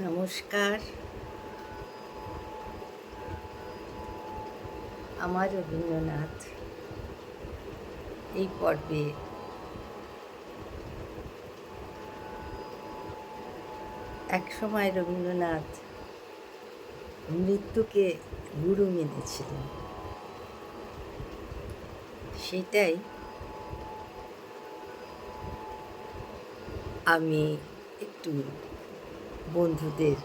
নমস্কার। আমার রবীন্দ্রনাথ এই পর্বে এক সময় রবীন্দ্রনাথ মৃত্যুকে গুরু মেনেছিলেন। সেটাই আমি একটু বন্ধুদের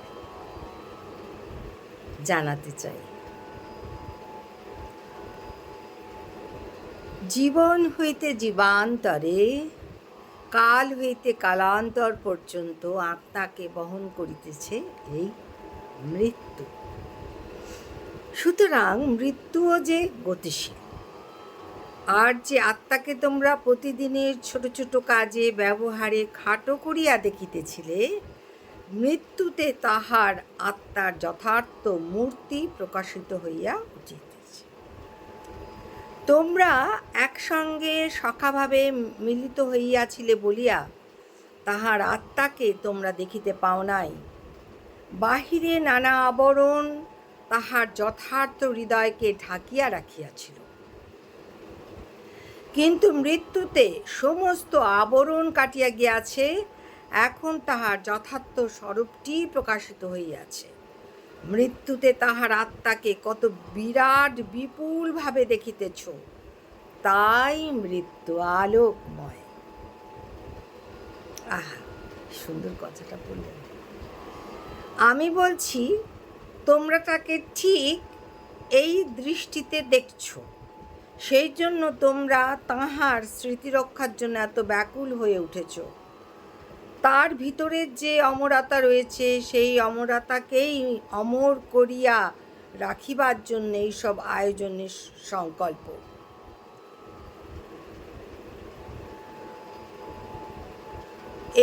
জানাতে চাই। জীবন হইতে জীবান্তরে, কাল হইতে কালান্তর পর্যন্ত আত্মাকে বহন করিতেছে এই মৃত্যু। সুতরাং মৃত্যুও যে গতিশীল। আর যে আত্মাকে তোমরা প্রতিদিনের ছোট ছোট কাজে, ব্যবহারে খাটো করিয়া দেখিতেছিলে মৃত্যুতে তাহার আত্মার যথার্থ মূর্তি প্রকাশিত হইয়া উঠিতেছে তোমরা একসঙ্গে সখাভাবে মিলিত হইয়াছিলে বলিয়া তাহার আত্মাকে তোমরা দেখিতে পাও নাই। বাহিরে নানা আবরণ তাহার যথার্থ হৃদয়কে ঢাকিয়া রাখিয়াছিল। কিন্তু মৃত্যুতে সমস্ত আবরণ কাটিয়া গিয়াছে এখন তাহার যথার্থ স্বরূপটি প্রকাশিত হইয়াছে। মৃত্যুতে তাহার আত্মাকে কত বিরাট বিপুলভাবে দেখিতেছ, তাই মৃত্যু আলোকময়। আহা, সুন্দর কথাটা বললেন। আমি বলছি, তোমরা তাকে ঠিক এই দৃষ্টিতে দেখছ। সেই জন্য তোমরা তাহার স্মৃতি রক্ষার জন্য এত ব্যাকুল হয়ে উঠেছ। তার ভিতরে যে অমরতা রয়েছে, সেই অমরতাকেই অমর করিয়া রাখিবার জন্য এইসব আয়োজনের সংকল্প।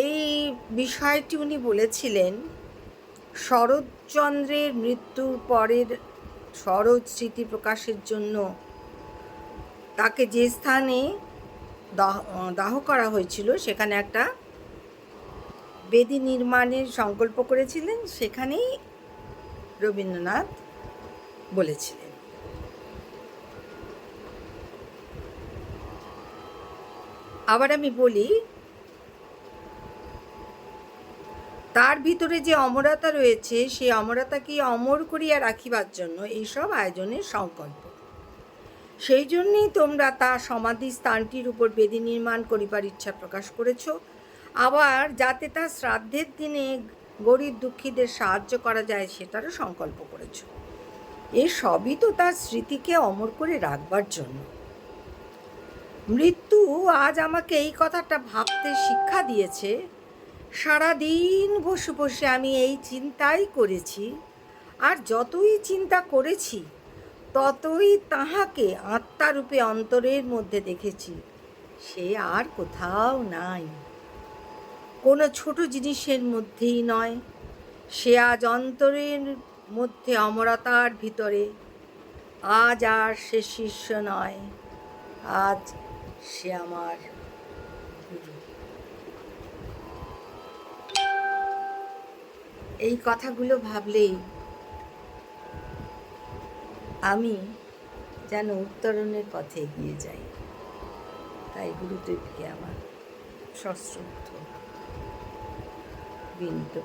এই বিষয়টি উনি বলেছিলেন, শরৎচন্দ্রের মৃত্যুর পরের শরৎ স্মৃতি প্রকাশের জন্য তাকে যে স্থানে দাহ দাহ করা হয়েছিল, সেখানে একটা বেদি নির্মাণের সংকল্প করেছিলেন, সেখানেই রবীন্দ্রনাথ বলেছিলেন। আবার আমি বলি, তার ভিতরে যে অমরতা রয়েছে, সেই অমরতাকে অমর করিয়া রাখিবার জন্য এইসব আয়োজনের সংকল্প। সেই জন্যেই তোমরা তার সমাধি স্থানটির উপর বেদি নির্মাণ করিবার ইচ্ছা প্রকাশ করেছ। আবার যাতে তার শ্রাদ্ধের দিনে গরিব দুঃখীদের সাহায্য করা যায়, সেটারও সংকল্প করেছ। এ সবই তো তার স্মৃতিকে অমর করে রাখবার জন্য। মৃত্যু আজ আমাকে এই কথাটা ভাবতে শিক্ষা দিয়েছে। সারাদিন বসে বসে আমি এই চিন্তাই করেছি। আর যতই চিন্তা করেছি, ততই তাহাকে আত্মারূপে অন্তরের মধ্যে দেখেছি। সে আর কোথাও নাই। কোনো ছোট জিনিসের মধ্যেই নয়। সে আজ অন্তরের মধ্যে অমরতার ভিতরে। আজ আর সে শিষ্য নয়। আজ সে আমার এই কথাগুলো ভাবলেই আমি যেন উত্তরণের পথে এগিয়ে যাই। তাই গুরুদেবকে আমার সশ্রদ্ধ। vinto.